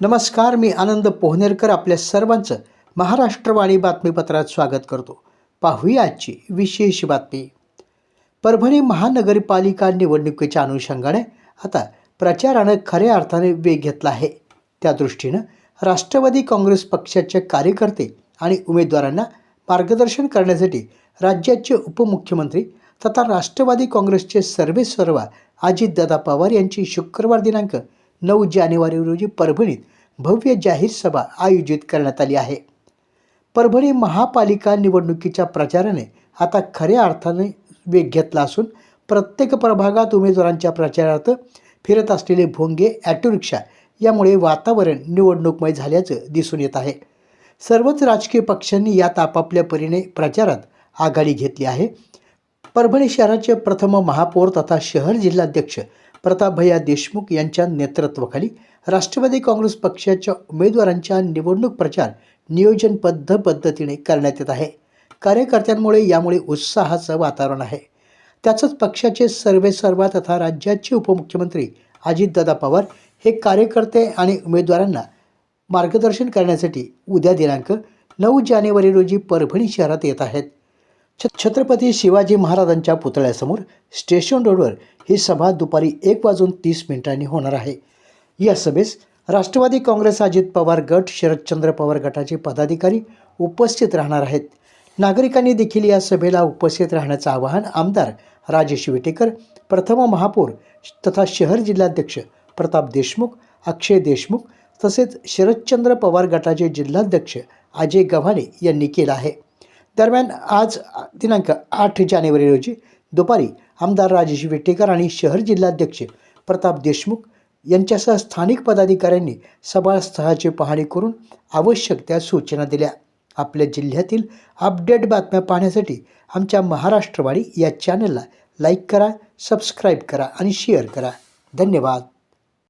नमस्कार मी आनंद पोहनेरकर आपल्या सर्वांचं महाराष्ट्रवाणी बातमीपत्रात स्वागत करतो. पाहूया आजची विशेष बातमी. परभणी महानगरपालिका निवडणुकीच्या अनुषंगाने आता प्रचारानं खऱ्या अर्थाने वेग घेतला आहे. त्या दृष्टीनं राष्ट्रवादी काँग्रेस पक्षाचे कार्यकर्ते आणि उमेदवारांना मार्गदर्शन करण्यासाठी राज्याचे उपमुख्यमंत्री तथा राष्ट्रवादी काँग्रेसचे सर्वेसर्वा अजितदादा पवार यांची शुक्रवार दिनांक नऊ जानेवारी रोजी परभणीत भव्य जाहीर सभा आयोजित करण्यात आली आहे. परभणी महापालिका निवडणुकीच्या प्रचाराने आता खऱ्या अर्थाने वेग घेतला असून प्रत्येक प्रभागात उमेदवारांच्या प्रचारार्थ फिरत असलेले भोंगे ॲटो रिक्षा यामुळे वातावरण निवडणूकमय झाल्याचं दिसून येत आहे. सर्वच राजकीय पक्षांनी यात आपापल्या परीने प्रचारात आघाडी घेतली आहे. परभणी शहराचे प्रथम महापौर तथा शहर जिल्हाध्यक्ष प्रतापभैया देशमुख यांच्या नेतृत्वाखाली राष्ट्रवादी काँग्रेस पक्षाच्या उमेदवारांच्या निवडणूक प्रचार नियोजनबद्ध पद्धतीने करण्यात येत आहे. कार्यकर्त्यांमुळे यामुळे उत्साहाचं वातावरण आहे. त्याचंच पक्षाचे सर्वेसर्वा तथा राज्याचे उपमुख्यमंत्री अजितदादा पवार हे कार्यकर्ते आणि उमेदवारांना मार्गदर्शन करण्यासाठी उद्या दिनांक नऊ जानेवारी रोजी परभणी शहरात येत आहेत. छत्रपती शिवाजी महाराजांच्या पुतळ्यासमोर स्टेशन रोडवर ही सभा दुपारी एक वाजून तीस मिनिटांनी होणार आहे. या सभेस राष्ट्रवादी काँग्रेस अजित पवार गट शरदचंद्र पवार गटाचे पदाधिकारी उपस्थित राहणार आहेत. नागरिकांनी देखील या सभेला उपस्थित राहण्याचं आवाहन आमदार राजेश विटेकर प्रथम महापौर तथा शहर जिल्हाध्यक्ष प्रताप देशमुख अक्षय देशमुख तसेच शरदचंद्र पवार गटाचे जिल्हाध्यक्ष अजय गव्हाणे यांनी केलं आहे. दरम्यान आज दिनांक आठ जानेवारी रोजी दुपारी आमदार राजेश विटेकर आणि शहर जिल्हाध्यक्ष प्रताप देशमुख यांच्यासह स्थानिक पदाधिकाऱ्यांनी सभास्थळाची पाहणी करून आवश्यक त्या सूचना दिल्या. आपल्या जिल्ह्यातील अपडेट बातम्या पाहण्यासाठी आमच्या महाराष्ट्रवाणी या चॅनलला लाईक करा सबस्क्राईब करा आणि शेअर करा. धन्यवाद.